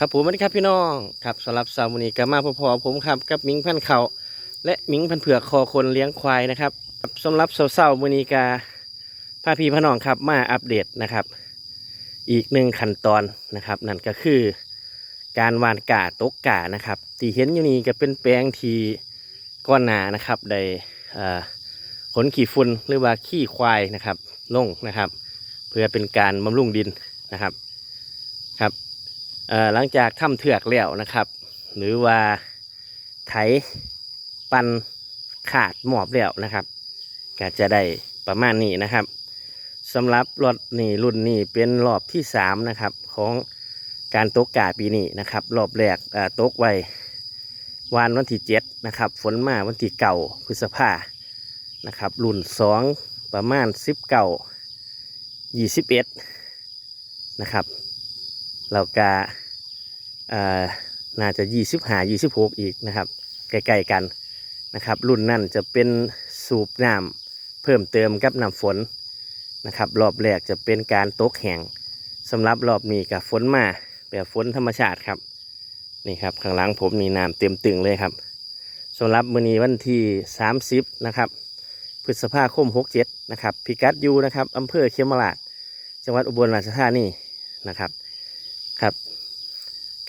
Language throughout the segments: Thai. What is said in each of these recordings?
ครับผมสวัสดีครับพี่น้องครับสำหรับสาวมุนีกามาพอๆผมครับกับมิงพันเขาและมิงพันเผือกคอคนเลี้ยงควายนะครับสำหรับสาวๆมุนีกาพาพี่พี่น้องครับมาอัปเดตนะครับ อีกหนึ่งขั้นตอนนะครับ นั่นก็คือการวานกาตกกานะครับที่เห็นอยู่นี้ก็เป็นแปลงทีก้อนหนานะครับได้อ่าขนขี้ฝุ่นหรือว่าขี้ควายนะครับลงนะครับ เพื่อเป็นการบำรุงดินนะครับครับ หลังจากทำเถือกแล้วนะครับ หรือว่าไถปันขาดหมอบแล้วนะครับก็จะได้ประมาณนี้นะครับสำหรับรถนี่รุ่นนี้เป็นรอบที่สามนะครับของการตกกาปีนี้นะครับรอบแรกตกไว้วันวันที่เจ็ดนะครับฝนมาวันที่เก่าพฤษภานะครับรุ่นสองประมาณสิบเก่ายี่สิบเอ็ดนะครับ เราก็อาน่าจะยี่สิบห้ายี่สิบหกอีกนะครับใกล้ๆกันนะครับ รุ่นนั่นจะเป็นสูบน้ำเพิ่มเติมกับน้ำฝนนะครับรอบแรกจะเป็นการตกแห้งสำหรับรอบนี้กับฝนมาแบบฝนธรรมชาติครับนี่ครับข้างหลังผมนี่น้ำเต็มตึงเลยครับสำหรับมื้อนี้วันที่ 30 นะครับพฤษภาคม 67 นะครับพิกัดยูนะครับอำเภอเขมราชจังหวัดอุบลราชธานีนะครับ ครับ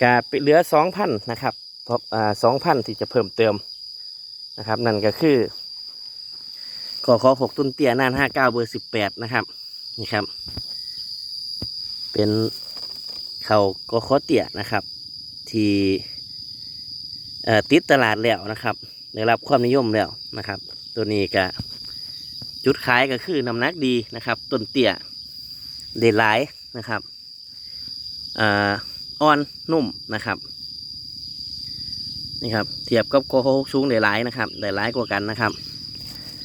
กาเหลือสองพันนะครับเพราะสองพันที่จะเพิ่มเติมนะครับ นั่นก็คือขอขอหกตุนเตียนานห้าเก้าเบอร์สิบแปดนะครับนี่ครับ เป็นเขากอขอเตียนะครับ ที่ติดตลาดแล้วนะครับได้รับความนิยมแล้วนะครับ ตัวนี้ก็จุดขายก็คือน้ำหนักดีนะครับ ต้นเตี้ยเดหลายนะครับ อ่อนนุ่มนะครับนี่ครับเทียบกับโกโฮกสูงได้หลายนะครับได้หลายกว่ากันนะครับ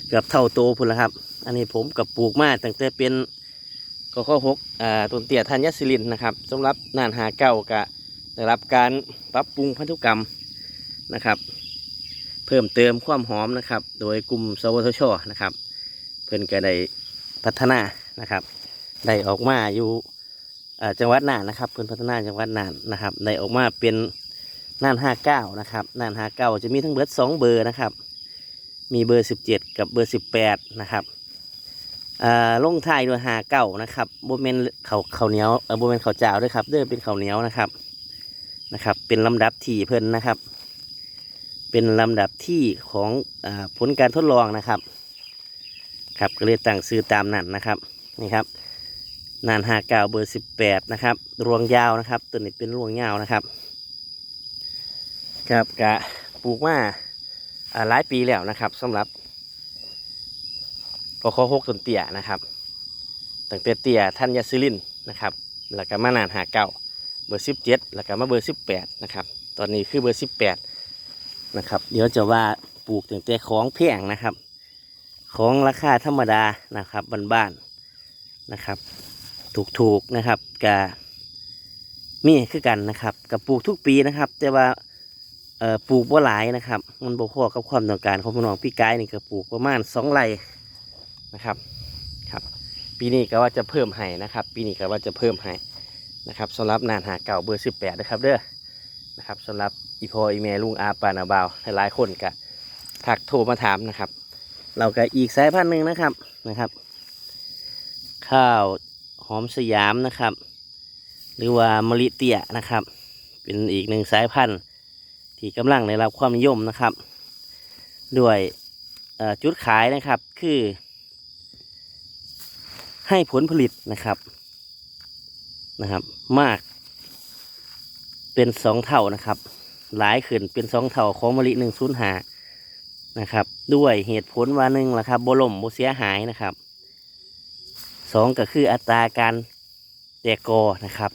เกือบเท่าโตพุ่นละครับ อันนี้ผมกับปลูกมาตั้งแต่เป็นโกโฮกอ่าต้นเตี้ยธัญศิลินนะครับสำหรับนานหาเก้ากะได้รับการปรับปรุงพันธุกรรมนะครับ เพิ่มเติมความหอมนะครับ โดยกลุ่มสวทชนะครับ เพิ่นก็ได้พัฒนานะครับ ได้ออกมาอยู่ จังหวัดน่านนะครับเพื่นพัฒนาจังหวัดน่านนะครับได้ออกมาเป็นน่านห้าเก้านะครับน่านห้าเก้าจะมีทั้งเบอร์สองเบอร์นะครับ มีเบอร์สิบเจ็ดกับเบอร์สิบแปดนะครับอ่าลงท้ายด้วยห้าเก้านะครับโบเมนเขาเขาเหนียวเออโบเมนเขาเจ้าด้วยครับเด้อเป็นเขาเหนียวนะครับนะครับ เป็นลำดับที่เพิ่นนะครับ เป็นลำดับที่ของอาผลการทดลองนะครับ ครับก็เลยตั้งซื้อตามนั้นนะครับนี่ครับ นานหาเก้าเบอร์สิบแปดนะครับรวงยาวนะครับ ตัวนี้เป็นรวงยาวนะครับ ครับกะปลูกมาหลายปีแล้วนะครับสำหรับกขหกต้นเตี่ยนะครับตั้งแต่เตี่ยท่านยาซิลินนะครับ แล้วก็มานานหาเก้าเบอร์สิบเจ็ดแล้วก็มาเบอร์สิบแปดนะครับตอนนี้คือเบอร์สิบแปดนะครับ เดี๋ยวจะว่าปลูกตั้งแต่ของแพงนะครับ ของราคาธรรมดานะครับบ้านๆนะครับ ถูกๆนะครับกะมีคือกันนะครับกับปลูกทุกปีนะครับ แต่ว่าปลูกบ่หลายนะครับ มันบ่พอกับความต้องการของพี่น้องพี่กายนี่ก็ปลูกประมาณสองไร่นะครับครับ ปีนี้ก็ว่าจะเพิ่มให้นะครับ ปีนี้ก็ว่าจะเพิ่มให้นะครับสำหรับนานหาเก่าเบอร์สิบแปดนะครับเด้อนะครับสำหรับอีพออีเมลุงอาปานาบาวหลายคนก็ทักโทรมาถามนะครับ เราก็อีกสายพันธุ์หนึ่งนะครับนะครับ ข้าว หอมสยามนะครับ หรือว่ามะลิเตียนะครับ เป็นอีกหนึ่งสายพันธุ์ ที่กำลังได้รับความนิยมนะครับ ด้วยจุดขายนะครับคือ ให้ผลผลิตนะครับนะครับ มาก เป็นสองเท่านะครับ หลายขึ้นเป็นสองเท่าของมะลิหนึ่งศูนย์หานะครับ ด้วยเหตุผลว่าหนึ่งละครับบล่มบเสียหายนะครับ สองก็คืออัตราการแตกกอนะครับ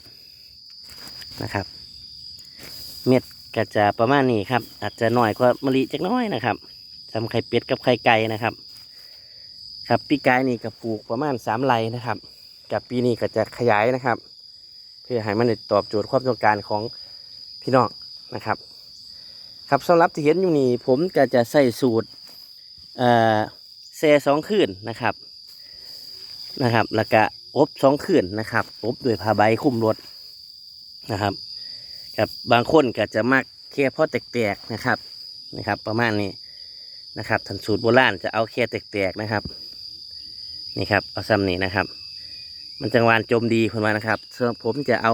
นะครับ เม็ดก็จะประมาณนี้ครับ อาจจะหน่อยกว่ามะลิจักน้อยนะครับทำไข่เป็ดกับไข่ไก่นะครับ ครับปีกายนี่ก็ปลูกประมาณสามไร่นะครับ กับปีนี้ก็จะขยายนะครับ เพื่อให้มันตอบโจทย์ความต้องการของพี่น้องนะครับ ครับสำหรับที่เห็นอยู่นี่ผมก็จะใส่สูตรเอ่อแซ่สองคืนนะครับ นะครับ แล้วก็อบสองคืนนะครับ อบด้วยผ้าใบคลุมรถนะครับครับบางคนก็จะมักแค่พอแตกๆนะครับนะครับ ประมาณนี้นะครับทันสูตรโบราณจะเอาแค่แตกๆนะครับนี่ครับเอาซ้ำนี่นะครับ มันจังหวานจมดีคนว่านะครับส่วนผมจะเอา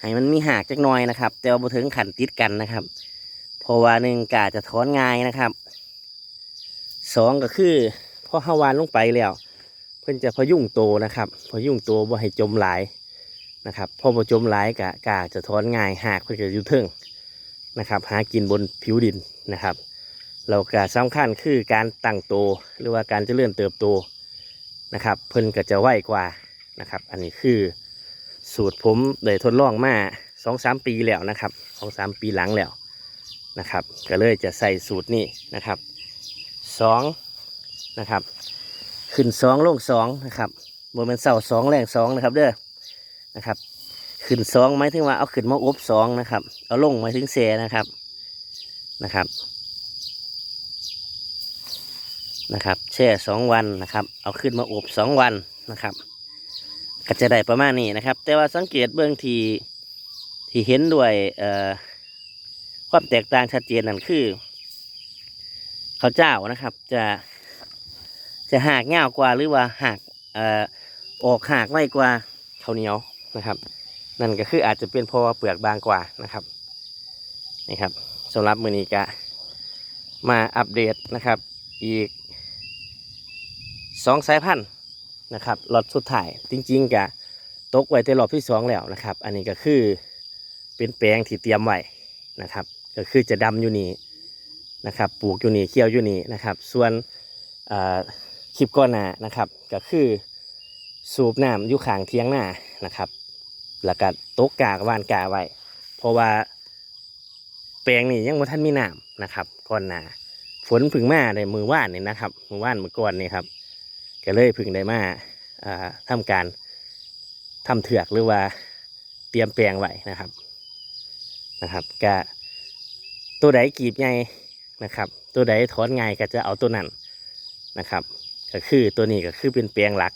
ให้มันมีหากจักน่อยนะครับ แต่ว่าถึงขันติดกันนะครับ เพราะว่าหนึ่งกาจะถอนง่ายนะครับสองก็คือพอฮาวานลงไปแล้ว เพิ่นจะพยุงโตนะครับ พยุงโตบ่ให้จมหลายนะครับพอบ่จมหลายกะกาจะถอนง่ายหากเพิ่นจะอยู่เทิงนะครับหากินบนผิวดินนะครับเราก็สำคัญคือการตั้งโตหรือว่าการเจริญเติบโตนะครับ เพิ่นก็จะไหวกว่านะครับ อันนี้คือสูตรผมได้ทดลองมาสองสามปีแล้วนะครับสองสามปีหลังแล้วนะครับ ก็เลยจะใส่สูตรนี้นะครับสองนะครับ ขึ้นสองลงสองนะครับบนเป็นเสาสองแรงสองนะครับ เด้อนะครับ ขึ้นสองหมายถึงว่าเอาขึ้นมาอบสองนะครับ เอาลงหมายถึงเสนะครับนะครับนะครับ แช่สองวันนะครับ เอาขึ้นมาอบสองวันนะครับ ก็จะได้ประมาณนี้นะครับ แต่ว่าสังเกตเบื้องทีที่เห็นด้วยเอ่อความแตกต่างชัดเจนนั่นคือข้าวเจ้านะครับ จะ จะหากเงากว่าหรือว่าหากเอ่อออกหากไวกว่าข้าวเหนียวนะครับ นั่นก็คืออาจจะเป็นเพราะว่าเปลือกบางกว่านะครับนี่ครับสำหรับมือนี้ก็มาอัปเดตนะครับ อีกสองสายพันธุ์นะครับหลอตสุดท้ายจริง ๆก็ตกไว้ในรอบที่สองแล้วนะครับ อันนี้ก็คือเป็นแปลงที่เตรียมไว้นะครับ ก็คือจะดำอยู่นี่นะครับ ปลูกอยู่นี่เคี่ยวอยู่นี่นะครับ ส่วนอ่า คลิปก้อนหน้านะครับ ก็คือสูบน้ำอยู่ข้างเทียงหน้านะครับ แล้วก็ตกกากวานกาไว้ เพราะว่าแปลงนี่ยังบ่ทันมีน้ำนะครับก่อนหน้าฝนพึ่งมาในมือว่านนี่นะครับ มือว่านมือก่อนนี่ครับก็เลยพึ่งได้มาอ่าทำการทำเถือกหรือว่าเตรียมแปลงไว้นะครับนะครับก็ตัวใดกรีบไงนะครับ ตัวใดถอนไงายก็จะเอาตัวนั้นนะครับ ก็คือตัวนี้ก็คือเป็นแปลงหลัก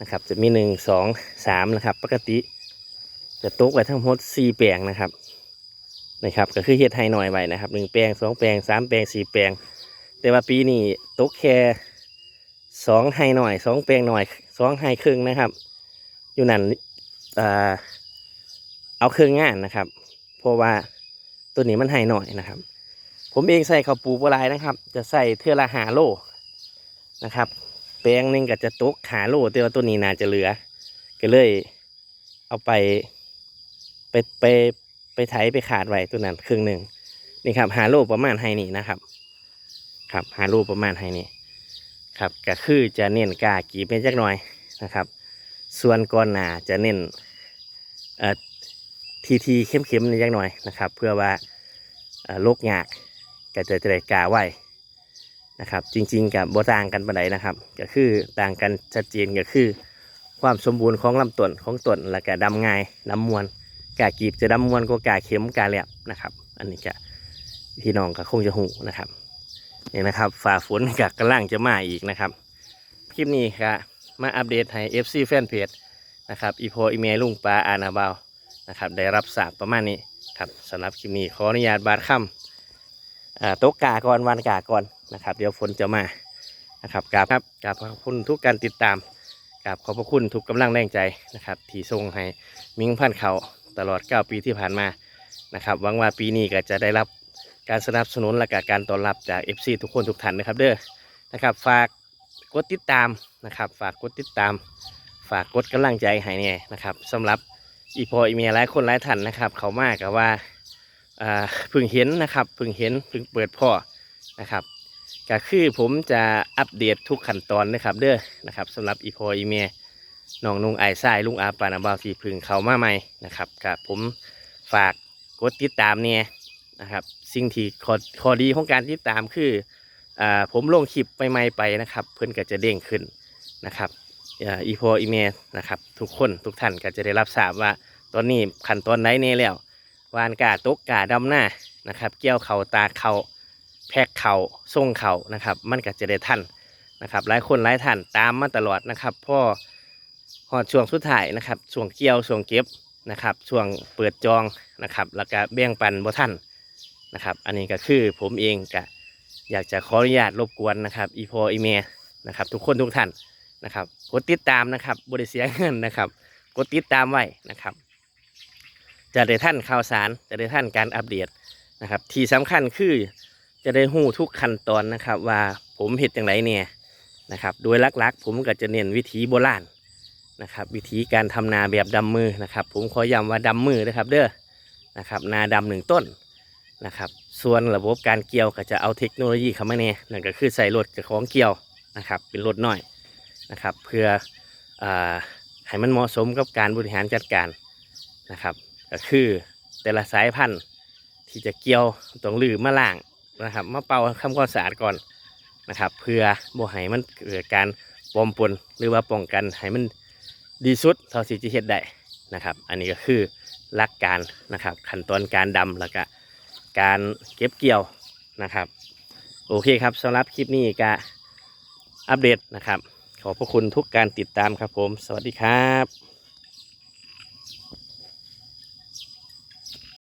นะครับ จะมีหนึ่งสองสามนะครับ ปกติจะตกไว้ทั้งหมดสี่แปลงนะครับนะครับ ก็คือเฮ็ดให้หน่อยไว้นะครับหนึ่งแปลงสองแปลงสามแปลงสี่แปลง แต่ว่าปีนี้ตกแค่สองให้หน่อยสองแปลงหน่อยสองให้ครึ่งนะครับ อยู่นั่นอ่เอาเครื่องงานนะครับ เพราะว่าตัวนี้มันให้หน่อยนะครับ ผมเองใส่ข้าวปลูกบัวลายนะครับ จะใส่เทือละหาโล นะครับ แปลงหนึงก็จะตกหาโลแต่ว่าตัวนี้น่าจะเหลือ ก็เลย เอาไป ไปไปไปไถไปขาดไว้ตัวนั้นครึ่งหนึ่งนี่ครับหาโลประมาณไฮนี่นะครับ ครับหาโลประมาณไฮนี่ครับก็คือจะเน้นกากีเป็นจักหน่อยนะครับ ส่วนก้อนหนาจะเน้นเอ่อทีทีเข้มเข้มๆนจักหน่อยนะครับ เพื่อว่าเอ่อโรคยากก็จะจะได้กาไว้ นะครับ จริงๆกับบ่ต่างกันปานใดนะครับ ก็คือต่างกันชัดเจนก็คือ ความสมบูรณ์ของลำต้นของต้นและก็ดำง่ายดำมวนกากีบจะดำมวนกว่ากาเข็มกาแหลบนะครับ อันนี้ก็พี่น้องก็คงจะหูนะครับนี่นะครับฝ่าฝนกับกำลังจะมาอีกนะครับ คลิปนี้ก็มาอัปเดตให้ FC แฟนเพจนะครับอีโพอีเมลลุงปลาอานาบาวนะครับได้รับทราบประมาณนี้ครับสำหรับคลิปนี้ขออนุญาตบาดคำอ่าตกกาก่อนวันกาก่อน นะครับ เดี๋ยวฝนจะมานะครับกราบครับกราบขอบคุณทุกการติดตามกราบขอบพระคุณทุกกำลังแรงใจนะครับที่ส่งให้มิงพันเขาตลอด 9 ปีที่ผ่านมานะครับหวังว่าปีนี้ก็จะได้รับการสนับสนุนและกการต้อนรับจาก FC ทุกคนทุกท่านนะครับเด้อนะครับ ฝากกดติดตามนะครับ ฝากกดติดตาม ฝากกดกำลังใจให้แน่นะครับสำหรับอีพออีเมียหลายคนหลายท่านนะครับ เขามากกับว่าอ่าเพิ่งเห็นนะครับพิ่งเห็นพิ่งเปิดพ่อนะครับ ก็คือผมจะอัปเดตทุกขั้นตอนนะครับเด้อนะครับสำหรับอีพออีเมียน้องนุงไอายทรายลุงอาปานาบาวที่เพึ่งเขามาใหม่นะครับกับผมฝากกดติดตามเนี่ยนะครับ สิ่งที่ขอขอดีของการติดตามคืออ่าผมลงคลิปใหม่ๆไปนะครับ เพื่อนก็จะเด้งขึ้นนะครับอีพออีเมนะครับ ทุกคนทุกท่านก็จะได้รับทราบว่าตอนนี้ขั้นตอนไหนเนี่ยแล้ววานกาตกกาดำหน้านะครับเกี่ยวเขาตาเขา แพ็กเขาส่งเขานะครับ มันก็จะได้ท่านนะครับ หลายคนหลายท่านตามมาตลอดนะครับพ่อหอดช่วงสุดท้ายนะครับช่วงเกี่ยวช่วงเก็บนะครับช่วงเปิดจองนะครับแล้วก็แบ่งปันบ่ท่านนะครับ อันนี้ก็คือผมเองก็อยากจะขออนุญาตรบกวนนะครับอีพออีเมนะครับทุกคนทุกท่านนะครับกดติดตามนะครับบริเสียเงินนะครับกดติดตามไว้นะครับ จะได้ท่านข่าวสารจะได้ท่านการอัปเดตนะครับที่สำคัญคือ จะได้หู้ทุกขั้นตอนนะครับ ว่าผมเห็ดอย่างไรเนี่ยนะครับ โดยลักๆ ผมก็จะเน้นวิธีโบราณนะครับ วิธีการทำนาแบบดำมือนะครับ ผมขอย้ำว่าดำมือนะครับเด้อนะครับ นาดำหนึ่งต้นนะครับ ส่วนระบบการเกี่ยวก็จะเอาเทคโนโลยีเข้ามาเนี่ยนั่นก็คือใส่รถกับของเกี่ยวนะครับ เป็นรถน้อยนะครับ เพื่ออให้มันเหมาะสมกับการบริหารจัดการนะครับ ก็คือแต่ละสายพันธุ์ที่จะเกี่ยวต้องลือมาล่าง นะครับมาเป่าทำความสะอาดก่อนนะครับ เพื่อบ่ให้มันเกิดการปอมปนหรือว่าป้องกันให้มันดีสุดเท่าที่จะเฮ็ดได้นะครับ อันนี้ก็คือหลักการนะครับ ขั้นตอนการดำแล้วก็การเก็บเกี่ยวนะครับ โอเคครับสำหรับคลิปนี้ก็อัปเดตนะครับ ขอบพระคุณทุกการติดตามครับผม สวัสดีครับ